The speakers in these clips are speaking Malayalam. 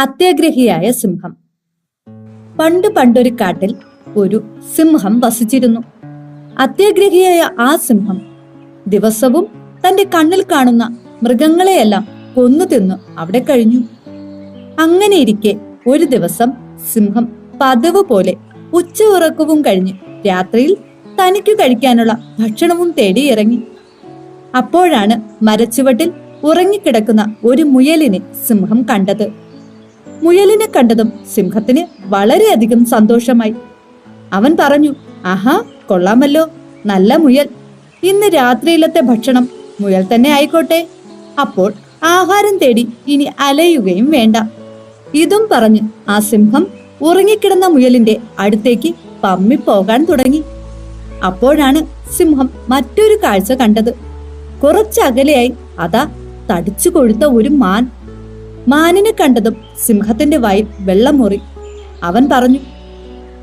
അത്യാഗ്രഹിയായ സിംഹം. പണ്ട് പണ്ടൊരു കാട്ടിൽ ഒരു സിംഹം വസിച്ചിരുന്നു. അത്യാഗ്രഹിയായ ആ സിംഹം ദിവസവും തന്റെ കണ്ണിൽ കാണുന്ന മൃഗങ്ങളെയെല്ലാം കൊന്നു തിന്നു അവിടെ കഴിഞ്ഞു. അങ്ങനെയിരിക്കെ ഒരു ദിവസം സിംഹം പതിവ് പോലെ ഉച്ച ഉറക്കവും കഴിഞ്ഞ് രാത്രിയിൽ തനിക്ക് കഴിക്കാനുള്ള ഭക്ഷണവും തേടി ഇറങ്ങി അപ്പോഴാണ് മരച്ചുവട്ടിൽ ഉറങ്ങിക്കിടക്കുന്ന ഒരു മുയലിനെ സിംഹം കണ്ടത്. മുയലിനെ കണ്ടതും സിംഹത്തിന് വളരെയധികം സന്തോഷമായി. അവൻ പറഞ്ഞു ആഹാ കൊള്ളാമല്ലോ നല്ല മുയൽ. ഇന്ന് രാത്രിയിലത്തെ ഭക്ഷണം മുയൽ തന്നെ ആയിക്കോട്ടെ. അപ്പോൾ ആഹാരം തേടി ഇനി അലയുകയും വേണ്ട. ഇതും പറഞ്ഞ് ആ സിംഹം ഉറങ്ങിക്കിടന്ന മുയലിന്റെ അടുത്തേക്ക് പമ്മി പോകാൻ തുടങ്ങി. അപ്പോഴാണ് സിംഹം മറ്റൊരു കാഴ്ച കണ്ടത്. കുറച്ചകലെയായി അതാ തടിച്ചു കൊഴുത്ത ഒരു മാൻ. മാനിനെ കണ്ടതും സിംഹത്തിന്റെ വായിൽ വെള്ളമുറി അവൻ പറഞ്ഞു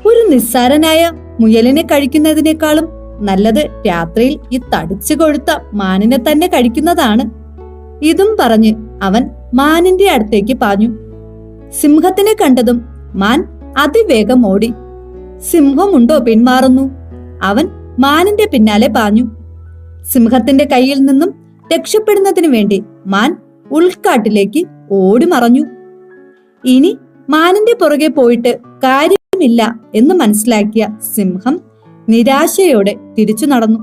ഒരു നിസ്സാരനായ മുയലിനെ കഴിക്കുന്നതിനേക്കാളും നല്ലത് രാത്രിയിൽ ഈ തടിച്ചു കൊഴുത്ത മാനിനെ തന്നെ കഴിക്കുന്നതാണ്. ഇതും പറഞ്ഞ് അവൻ മാനിന്റെ അടുത്തേക്ക് പാഞ്ഞു. സിംഹത്തിനെ കണ്ടതും മാൻ അതിവേഗം ഓടി. സിംഹമുണ്ടോ? പിന്മാറുന്നു. അവൻ മാനിന്റെ പിന്നാലെ പാഞ്ഞു. സിംഹത്തിന്റെ കയ്യിൽ നിന്നും രക്ഷപ്പെടുന്നതിനു വേണ്ടി മാൻ ഉൾക്കാട്ടിലേക്ക് ഓടി മറഞ്ഞു ഇനി മാനിന്റെ പുറകെ പോയിട്ട് കാര്യമില്ല എന്ന് മനസ്സിലാക്കിയ സിംഹം നിരാശയോടെ തിരിച്ചു നടന്നു.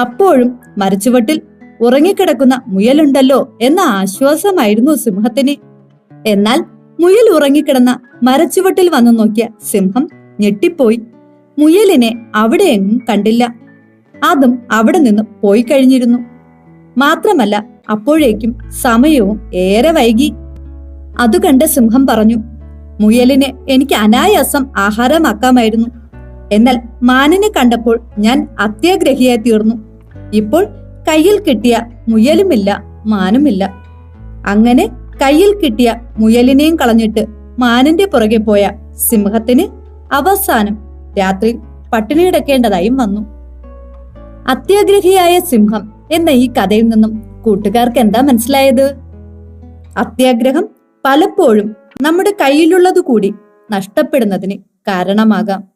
അപ്പോഴും മരച്ചുവട്ടിൽ ഉറങ്ങിക്കിടക്കുന്ന മുയലുണ്ടല്ലോ എന്ന ആശ്വാസമായിരുന്നു സിംഹത്തിന്. എന്നാൽ മുയൽ ഉറങ്ങിക്കിടന്ന മരച്ചുവട്ടിൽ വന്നു നോക്കിയ സിംഹം ഞെട്ടിപ്പോയി. മുയലിനെ അവിടെയെങ്ങും കണ്ടില്ല. അതും അവിടെ നിന്ന് പോയി കഴിഞ്ഞിരുന്നു. മാത്രമല്ല അപ്പോഴേക്കും സമയവും ഏറെ വൈകി. അതു കണ്ട സിംഹം പറഞ്ഞു മുയലിനെ എനിക്ക് അനായാസം ആഹാരമാക്കാമായിരുന്നു. എന്നാൽ മാനിനെ കണ്ടപ്പോൾ ഞാൻ അത്യാഗ്രഹിയായി തീർന്നു. ഇപ്പോൾ കയ്യിൽ കിട്ടിയ മുയലുമില്ല മാനുമില്ല. അങ്ങനെ കയ്യിൽ കിട്ടിയ മുയലിനെയും കളഞ്ഞിട്ട് മാനിന്റെ പുറകെ പോയ സിംഹത്തിന് അവസാനം രാത്രി പട്ടിണി കിടക്കേണ്ടതായും വന്നു. അത്യാഗ്രഹിയായ സിംഹം എന്ന ഈ കഥയിൽ നിന്നും കൂട്ടുകാർക്ക് എന്താ മനസ്സിലായത്? അത്യാഗ്രഹം പലപ്പോഴും നമ്മുടെ കയ്യിലുള്ളത് കൂടി നഷ്ടപ്പെടുന്നതിന് കാരണമാകാം.